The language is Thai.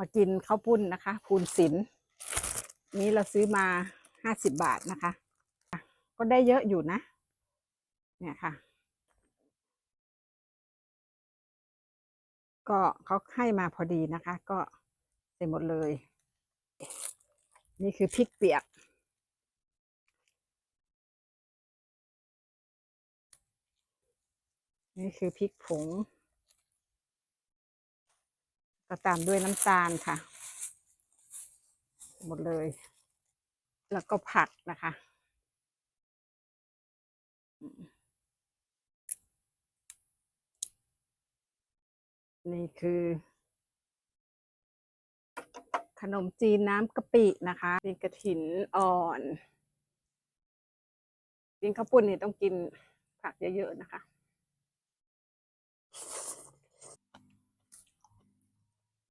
มากินข้าวปุ้นนะคะภูนศิลนี้เราซื้อมาห้าสิบบาทนะคะ ก็ได้เยอะอยู่นะ เนี่ยค่ะ ก็เขาให้มาพอดีนะคะ ก็ใส่หมดเลย นี่คือพริกเปียก นี่คือพริกผง ก็ตามด้วยน้ำตาลค่ะ หมดเลย แล้วก็ผักนะคะนี่คือ ขนมจีนน้ำกะปินะคะเป็นกระถินอ่อนกินข้าวปุ้นนี่ต้องกินผักเยอะๆนะคะ